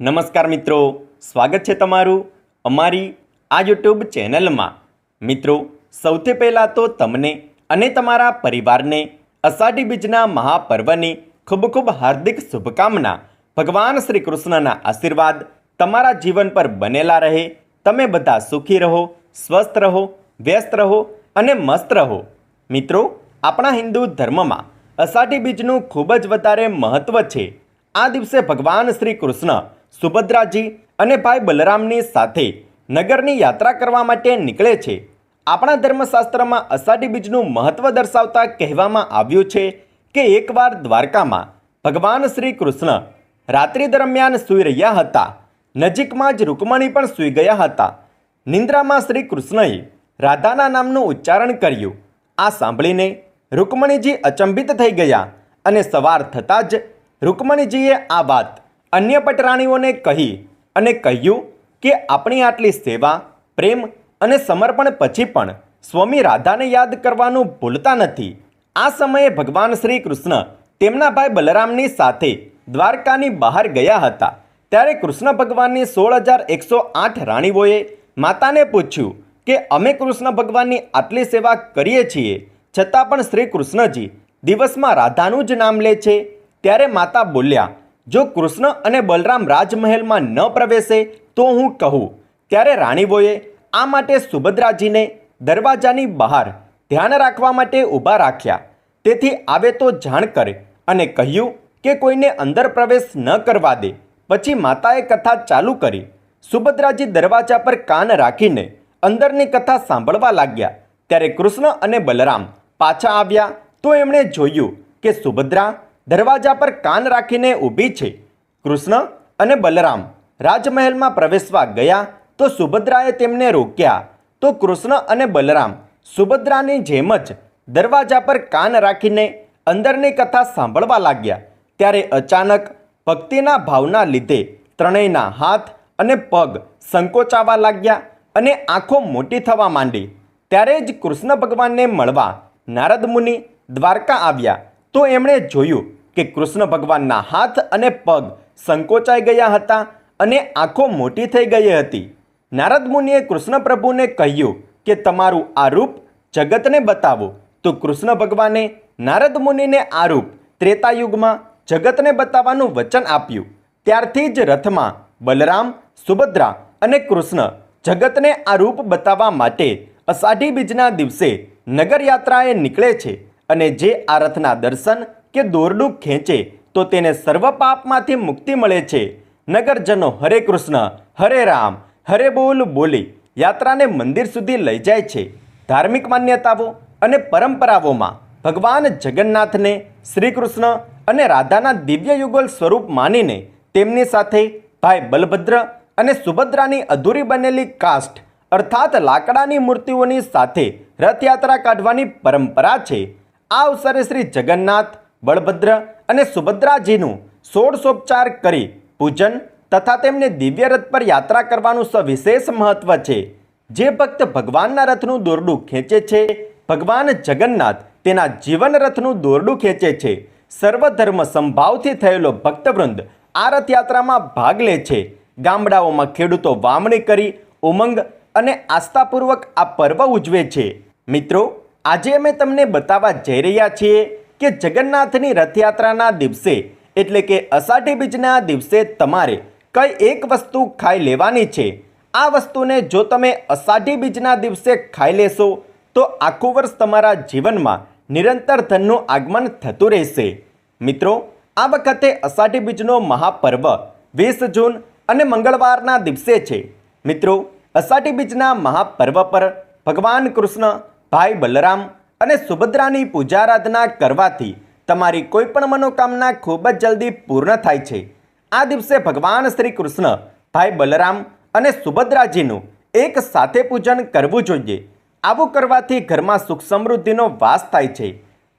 નમસ્કાર મિત્રો, સ્વાગત છે તમારું અમારી આ યુટ્યુબ ચેનલમાં. મિત્રો, સૌથી પહેલાં તો તમને અને તમારા પરિવારને અષાઢી બીજના મહાપર્વની ખૂબ ખૂબ હાર્દિક શુભકામના. ભગવાન શ્રી કૃષ્ણના આશીર્વાદ તમારા જીવન પર બનેલા રહે. તમે બધા સુખી રહો, સ્વસ્થ રહો, વ્યસ્ત રહો અને મસ્ત રહો. મિત્રો, આપણા હિન્દુ ધર્મમાં અષાઢી બીજનું ખૂબ જ વધારે મહત્ત્વ છે. આ દિવસે ભગવાન શ્રી કૃષ્ણ સુભદ્રાજી અને ભાઈ બલરામની સાથે નગરની યાત્રા કરવા માટે નીકળે છે. આપણા ધર્મશાસ્ત્રમાં અષાઢી બીજનું મહત્ત્વ દર્શાવતા કહેવામાં આવ્યું છે કે એકવાર દ્વારકામાં ભગવાન શ્રી કૃષ્ણ રાત્રિ દરમિયાન સૂઈ રહ્યા હતા. નજીકમાં જ રૂકમણી પણ સૂઈ ગયા હતા. નિંદ્રામાં શ્રી કૃષ્ણએ રાધાના નામનું ઉચ્ચારણ કર્યું. આ સાંભળીને રૂકમણીજી અચંબિત થઈ ગયા અને સવાર થતાં જ રૂકમણીજીએ આ વાત અન્ય પટરાણીઓને કહી અને કહ્યું કે આપણી આટલી સેવા, પ્રેમ અને સમર્પણ પછી પણ સ્વામી રાધાને યાદ કરવાનું ભૂલતા નથી. આ સમયે ભગવાન શ્રી કૃષ્ણ તેમના ભાઈ બલરામની સાથે દ્વારકાની બહાર ગયા હતા. ત્યારે કૃષ્ણ ભગવાનની સોળ હજાર એકસો આઠ રાણીઓએ માતાને પૂછ્યું કે અમે કૃષ્ણ ભગવાનની આટલી સેવા કરીએ છીએ, છતાં પણ શ્રી કૃષ્ણજી દિવસમાં રાધાનું જ નામ લે છે? ત્યારે માતા બોલ્યા જો કૃષ્ણ અને બલરામ રાજમહેલમાં ન પ્રવેશે, તો હું કહું, ત્યારે રાણીઓએ આ માટે સુભદ્રાજીને દરવાજાની બહાર ધ્યાન રાખવા માટે ઊભા રાખ્યા. તેથી આવે તો જાણ કરે અને કહ્યું કે કોઈને અંદર પ્રવેશ ન કરવા દે. પછી માતાએ કથા ચાલુ કરી. સુભદ્રાજી દરવાજા પર કાન રાખીને અંદરની કથા સાંભળવા લાગ્યા. ત્યારે કૃષ્ણ અને બલરામ પાછા આવ્યા તો એમણે જોયું કે સુભદ્રા દરવાજા પર કાન રાખીને ઊભી છે. કૃષ્ણ અને બલરામ રાજમહેલમાં પ્રવેશવા ગયા તો સુભદ્રાએ તેમને રોક્યા. તો કૃષ્ણ અને બલરામ સુભદ્રાની જેમ જ દરવાજા પર કાન રાખીને અંદરની કથા સાંભળવા લાગ્યા. ત્યારે અચાનક ભક્તિના ભાવના લીધે ત્રણેયના હાથ અને પગ સંકોચાવા લાગ્યા અને આંખો મોટી થવા માંડી. ત્યારે જ કૃષ્ણ ભગવાનને મળવા નારદ મુનિ દ્વારકા આવ્યા. તો એમણે જોયું કે કૃષ્ણ ભગવાનના હાથ અને પગ સંકોચાઈ ગયા હતા અને આંખો મોટી થઈ ગઈ હતી. નારદ મુનિએ કૃષ્ણ પ્રભુને કહ્યું કે તમારું આ રૂપ જગતને બતાવો. તો કૃષ્ણ ભગવાને નારદ મુનિને આ રૂપ ત્રેતાયુગમાં જગતને બતાવવાનું વચન આપ્યું. ત્યારથી જ રથમાં બલરામ, સુભદ્રા અને કૃષ્ણ જગતને આ રૂપ બતાવવા માટે અષાઢી બીજના દિવસે નગરયાત્રાએ નીકળે છે. અને જે આ રથના દર્શન કે દોરડું ખેંચે, તો તેને સર્વ પાપમાંથી મુક્તિ મળે છે. નગરજનો હરે કૃષ્ણ, હરે રામ, હરે બોલ બોલી યાત્રાને મંદિર સુધી લઈ જાય છે. ધાર્મિક માન્યતાઓ અને પરંપરાઓમાં ભગવાન જગન્નાથને શ્રી કૃષ્ણ અને રાધાના દિવ્ય યુગલ સ્વરૂપ માનીને તેમની સાથે ભાઈ બલભદ્ર અને સુભદ્રાની અધૂરી બનેલી કાસ્ટ અર્થાત લાકડાની મૂર્તિઓની સાથે રથયાત્રા કાઢવાની પરંપરા છે. આ અવસરે શ્રી જગન્નાથ, બળભદ્ર અને સુભદ્રાજીનું ષોડશોપચાર કરી પૂજન તથા તેમને દિવ્ય રથ પર યાત્રા કરવાનું સવિશેષ મહત્વ છે. જે ભક્ત ભગવાનના રથનું દોરડું ખેંચે છે, ભગવાન જગન્નાથ તેના જીવન રથનું દોરડું ખેંચે છે. સર્વધર્મ સંભાવથી થયેલો ભક્તવૃંદ આ રથયાત્રામાં ભાગ લે છે. ગામડાઓમાં ખેડૂતો વાવણી કરી, ઉમંગ અને આસ્થાપૂર્વક આ પર્વ ઉજવે છે. મિત્રો આજે અમે તમને બતાવવા જઈ રહ્યા છીએ કે જગન્નાથની રથયાત્રાના દિવસે, એટલે કે અષાઢી બીજના દિવસે તમારે કઈ એક વસ્તુ ખાઈ લેવાની છે. આ વસ્તુને જો તમે અષાઢી બીજના દિવસે ખાઈ લેશો, તો આખું વર્ષ તમારા જીવનમાં નિરંતર ધનનું આગમન થતું રહેશે. મિત્રો, આ વખતે અષાઢી બીજનો મહાપર્વ વીસ જૂન અને મંગળવારના દિવસે છે. મિત્રો, અષાઢી બીજના મહાપર્વ પર ભગવાન કૃષ્ણ ભાઈ બલરામ અને સુભદ્રાની પૂજા આરાધના કરવાથી તમારી કોઈપણ મનોકામના ખૂબ જ જલ્દી પૂર્ણ થાય છે. આ દિવસે ભગવાન શ્રી કૃષ્ણ, ભાઈ બલરામ અને સુભદ્રાજીનું એક સાથે પૂજન કરવું જોઈએ. આવું કરવાથી ઘરમાં સુખ સમૃદ્ધિનો વાસ થાય છે.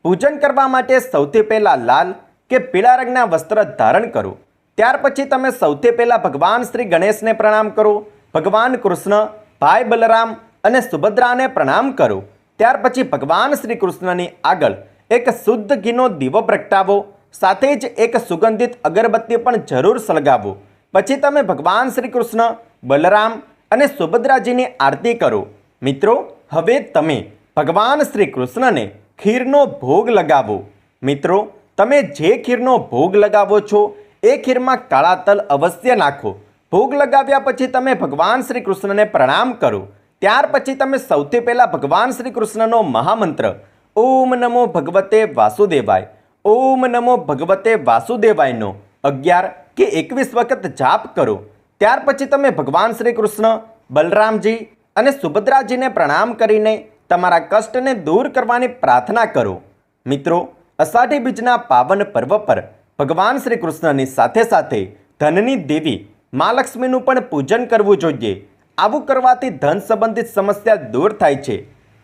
પૂજન કરવા માટે સૌથી પહેલાં લાલ કે પીળા રંગના વસ્ત્ર ધારણ કરો. ત્યાર પછી તમે સૌથી પહેલાં ભગવાન શ્રી ગણેશને પ્રણામ કરો. ભગવાન કૃષ્ણ, ભાઈ બલરામ અને સુભદ્રાને પ્રણામ કરો. ત્યાર પછી ભગવાન શ્રી કૃષ્ણની આગળ એક શુદ્ધ ઘીનો દીવો પ્રગટાવો, સાથે જ એક સુગંધિત અગરબત્તી પણ જરૂર સળગાવો. પછી તમે ભગવાન શ્રી કૃષ્ણ, બલરામ અને સુભદ્રાજીની આરતી કરો. મિત્રો, હવે તમે ભગવાન શ્રી કૃષ્ણને ખીરનો ભોગ લગાવો. મિત્રો, તમે જે ખીરનો ભોગ લગાવો છો, એ ખીરમાં કાળા તલ અવશ્ય નાખો. ભોગ લગાવ્યા પછી તમે ભગવાન શ્રી કૃષ્ણને પ્રણામ કરો. ત્યાર પછી તમે સૌથી પહેલાં ભગવાન શ્રી કૃષ્ણનો મહામંત્ર, ઓમ નમો ભગવતે વાસુદેવાય, ઓમ નમો ભગવતે વાસુદેવાયનો અગિયાર કે એકવીસ વખત જાપ કરો. ત્યાર પછી તમે ભગવાન શ્રી કૃષ્ણ, બલરામજી અને સુભદ્રાજીને પ્રણામ કરીને તમારા કષ્ટને દૂર કરવાની પ્રાર્થના કરો. મિત્રો, અષાઢી બીજના પાવન પર્વ પર ભગવાન શ્રી કૃષ્ણની સાથે સાથે ધનની દેવી મા લક્ષ્મીનું પણ પૂજન કરવું જોઈએ. આવું કરવાથી ધન સંબંધિત સમસ્યા દૂર થાય છે.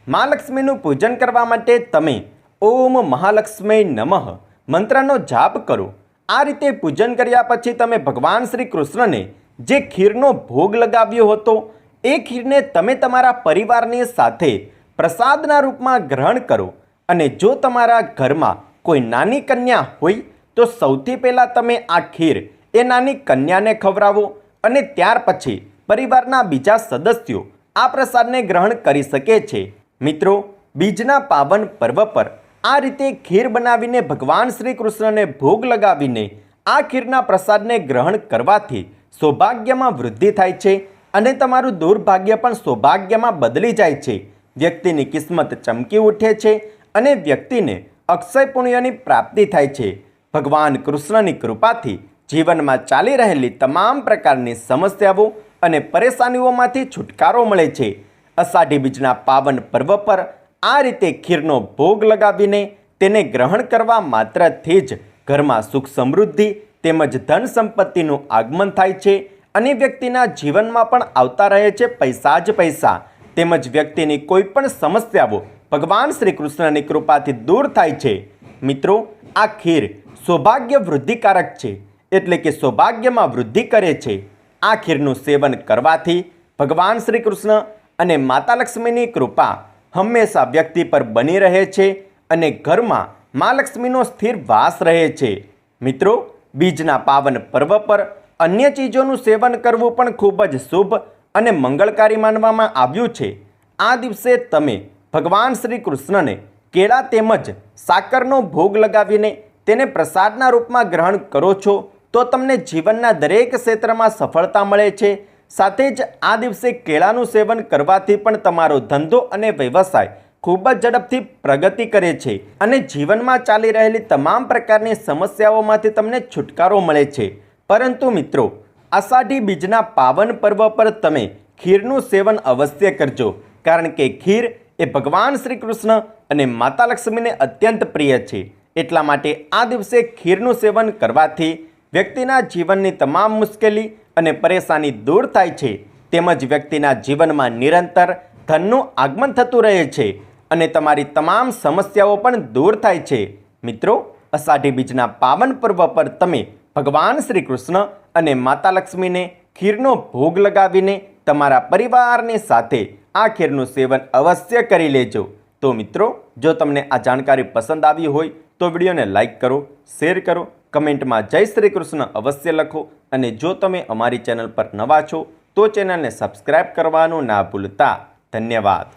મા લક્ષ્મીનું પૂજન કરવા માટે તમે ઓમ મહાલક્ષ્મી નમઃ મંત્રનો જાપ કરો. આ રીતે પૂજન કર્યા પછી તમે ભગવાન શ્રી કૃષ્ણને જે ખીરનો ભોગ લગાવ્યો હતો, એ ખીરને તમે તમારા પરિવારની સાથે પ્રસાદના રૂપમાં ગ્રહણ કરો અને જો તમારા ઘરમાં કોઈ નાની કન્યા હોય, તો સૌથી પહેલાં તમે આ ખીર એ નાની કન્યાને ખવડાવો અને ત્યાર પછી પરિવારના બીજા સદસ્યો આ પ્રસાદને ગ્રહણ કરી શકે છે. મિત્રો, બીજના પાવન પર્વ પર આ રીતે ખીર બનાવીને ભગવાન શ્રી કૃષ્ણને ભોગ લગાવીને આ ખીરના પ્રસાદને ગ્રહણ કરવાથી સૌભાગ્યમાં વૃદ્ધિ થાય છે અને તમારું દુર્ભાગ્ય પણ સૌભાગ્યમાં બદલી જાય છે. વ્યક્તિની કિસ્મત ચમકી ઉઠે છે અને વ્યક્તિને અક્ષય પુણ્યની પ્રાપ્તિ થાય છે. ભગવાન કૃષ્ણની કૃપાથી જીવનમાં ચાલી રહેલી તમામ પ્રકારની સમસ્યાઓ અને પરેશાનીઓમાંથી છુટકારો મળે છે. અષાઢી બીજના પાવન પર્વ પર આ રીતે ખીરનો ભોગ લગાવીને તેને ગ્રહણ કરવા માત્રથી જ ઘરમાં સુખ સમૃદ્ધિ તેમજ ધન સંપત્તિનું આગમન થાય છે અને વ્યક્તિના જીવનમાં પણ આવતા રહે છે પૈસા જ પૈસા. તેમજ વ્યક્તિની કોઈ પણ સમસ્યાઓ ભગવાન શ્રી કૃષ્ણની કૃપાથી દૂર થાય છે. મિત્રો, આ ખીર સૌભાગ્ય વૃદ્ધિકારક છે. એટલે કે સૌભાગ્યમાં વૃદ્ધિ કરે છે. આ ખીરનું સેવન કરવાથી ભગવાન શ્રી કૃષ્ણ અને માતા લક્ષ્મીની કૃપા હંમેશા વ્યક્તિ પર બની રહે છે અને ઘરમાં મા લક્ષ્મીનો સ્થિર વાસ રહે છે. મિત્રો, બીજના પાવન પર્વ પર અન્ય ચીજોનું સેવન કરવું પણ ખૂબ જ શુભ અને મંગળકારી માનવામાં આવ્યું છે. આ દિવસે તમે ભગવાન શ્રી કૃષ્ણને કેળા તેમજ સાકરનો ભોગ લગાવીને તેને પ્રસાદના રૂપમાં ગ્રહણ કરો છો તો તમને જીવનના દરેક ક્ષેત્રમાં સફળતા મળે છે. સાથે જ આ દિવસે કેળાનું સેવન કરવાથી પણ તમારો ધંધો અને વ્યવસાય ખૂબ જ ઝડપથી પ્રગતિ કરે છે અને જીવનમાં ચાલી રહેલી તમામ પ્રકારની સમસ્યાઓમાંથી તમને છુટકારો મળે છે. પરંતુ મિત્રો, આષાઢી બીજના પાવન પર્વ પર તમે ખીરનું સેવન અવશ્ય કરજો, કારણ કે ખીર એ ભગવાન શ્રી કૃષ્ણ અને માતા લક્ષ્મીને અત્યંત પ્રિય છે. એટલા માટે આ દિવસે ખીરનું સેવન કરવાથી વ્યક્તિના જીવનની તમામ મુશ્કેલી અને પરેશાની દૂર થાય છે. તેમજ વ્યક્તિના જીવનમાં નિરંતર ધનનું આગમન થતું રહે છે અને તમારી તમામ સમસ્યાઓ પણ દૂર થાય છે. મિત્રો, અષાઢી બીજના પાવન પર્વ પર તમે ભગવાન શ્રી કૃષ્ણ અને માતા લક્ષ્મીને ખીરનો ભોગ લગાવીને તમારા પરિવારની સાથે આ ખીરનું સેવન અવશ્ય કરી લેજો. તો મિત્રો, જો તમને આ જાણકારી પસંદ આવી હોય તો વિડીયોને લાઇક કરો, શેર કરો કમેન્ટમાં જય શ્રી કૃષ્ણ અવશ્ય લખો અને જો તમે અમારી ચેનલ પર નવા છો, તો ચેનલને સબસ્ક્રાઈબ કરવાનું ના ભૂલતા. ધન્યવાદ.